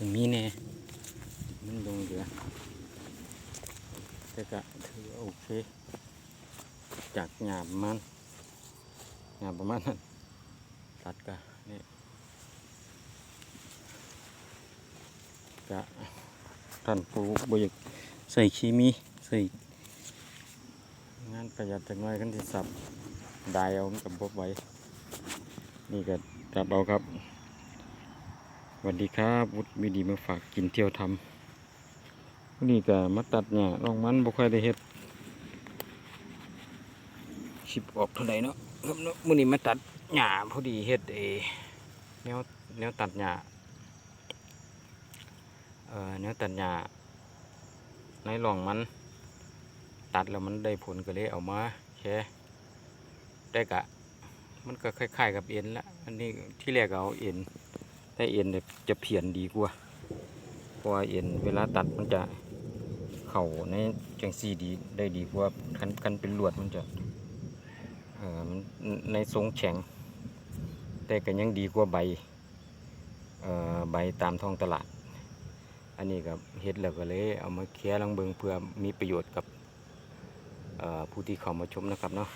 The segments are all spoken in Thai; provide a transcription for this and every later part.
ถึงมีแน่มันลงเหลือแต่ก็ถือโอเค จากหยาบมันหยาบประมาณนั้นตัดกะนี่กะท่านผู้บริใส่เคมีใส่งานประหยัดจังน้อยกันที่สับได้เอามันกับบไว้นี่ก็จับเอาครับ สวัสดีครับวุฒิมีดีมาฝากกินเที่ยวทำนี่ก็มาตัดเนี่ยลองมันบ่ค่อยได้เฮ็ดชิบออกเท่าใดเนาะครับเนาะมื้อนี้มาตัดหญ้าพอดีเฮ็ดเอแนวแนวตัดหญ้าเอ่อแนวตัดหญ้าในหลองมันตัดแล้วมันได้ผลก็เลยเอามาแค่ได้กะ มันก็คล้ายๆกับเอ็นละอันนี้ที่แรกเอาเอ็น แต่เอ็นเนี่ยจะเพียนดีกว่าเพราะว่าเอ็นเวลาตัดมันจะเข่าในจังซีดีได้ดีกว่าคันคันเป็นลวดมันจะเอ่อมันในทรงแข็ง แต่ก็ยังดีกว่าใบเอ่อใบตามท้องตลาด อันนี้กับเฮ็ดแล้วก็เลยเอามาแค่ลังเบิงเพื่อมีประโยชน์กับผู้ที่เข้ามาชมนะครับเนาะ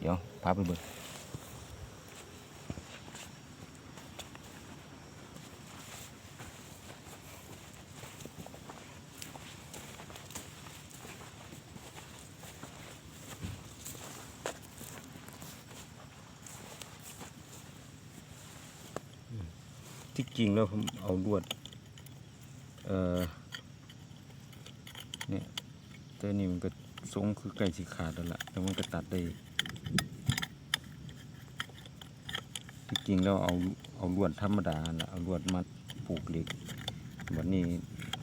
เดี๋ยวพาไปเบิง ที่จริงแล้วผมเอาลวด เอ่อ เนี่ยแต่นี่มันก็ทรงคือใกล้สิขาดแล้วล่ะแล้วมันก็ตัดได้ ที่จริงแล้วเอาเอาลวดธรรมดาน่ะเอาลวดมาผูกเหล็กวันนี้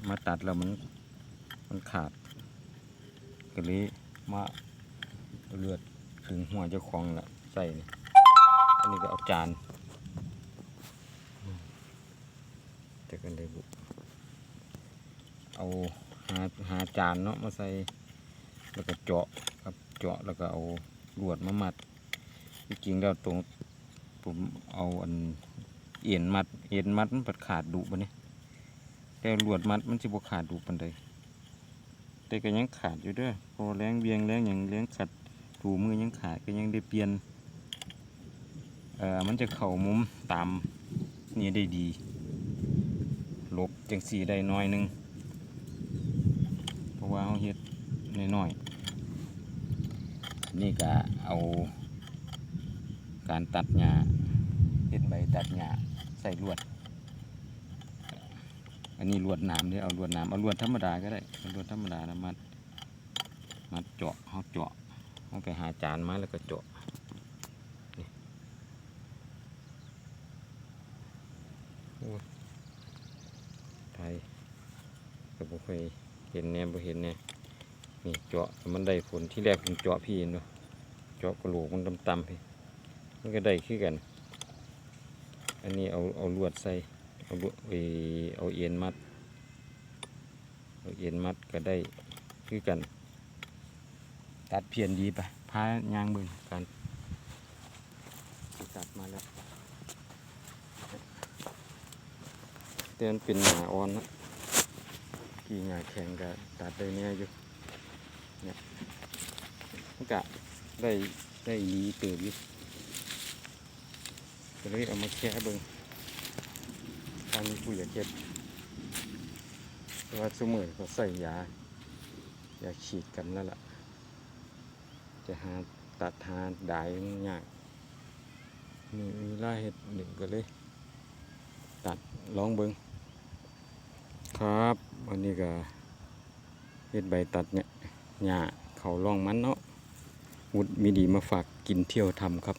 มาตัดแล้วมันมันขาดก็เลยมาเอาเลือดถึงหัวเจ้าของละใส่นี่อันนี้ก็เอาจาน จะ กันเลยบุเอาหาหาจานเนาะมาใส่แล้วก็เจาะครับเจาะแล้วก็เอาลวดมามัดจริงๆแล้วตรงผมเอาอันเอ็นมัดเอ็นมัดมันปัดขาดดุปะเนี่ยแต่ลวดมัดมันจะบ่ขาดดุปันใดแต่ก็ยังขาดอยู่ด้วยพอแรงเวียงแรงอย่างแรงขัดถูมือยังขาดก็ยังได้เปลี่ยนเอ่อมันจะเข่ามุมตามนี่ได้ดี ลบจังสีได้น้อยหนึง เพราะว่าเขาเฮ็ดน้อยๆนี่ก็เอา การตัดหญ้าเฮ็ดใบตัดหญ้าใส่ลวด อันนี้ลวดหนามเด้อเอาลวดหนามเอาลวดธรรมดาก็ได้เอาลวดธรรมดานะมัดมัดเจาะเขาเจาะเขาไปหาจานมาแล้วก็เจาะนี่โอ้ย ไทย ก็บ่เคยเห็นแนมบ่เห็นแน่นี่เจาะมันได้ผลที่แรกผมเจาะพี่เห็นาะเจาะกระโหลกมันต่ำๆพี่มันก็ได้คือกัน อันนี้เอาเอาลวดใส่เอาเอยเอาเอ็นมัดเอาเอ็นมัดก็ได้คือกัน ตัดเพียนดีไปพายางเบิ่งการตัดมาแล้วแต่มันเป็นหนาอ่อนนะ กี่หนาแข็งก็ตัดได้เนี่ยอยู่เนี่ยมันกะได้ได้ดีเติบอยู่ก็เลยเอามาแค่เบิ่งทางนี้ผู้อยากเก็บแต่ว่าสมือเขาใส่ยายาฉีดกันแล้วล่ะ จะหาตัดหาดายมันยากมีมีล่าเห็ดหนึ่งก็เลย ตัดลองเบิ่งครับ อันนี้ก็เฮ็ดใบตัดเนี่ยหญ้าเขาล่องมันเนาะวุดมีดีมาฝากกินเที่ยวทำครับ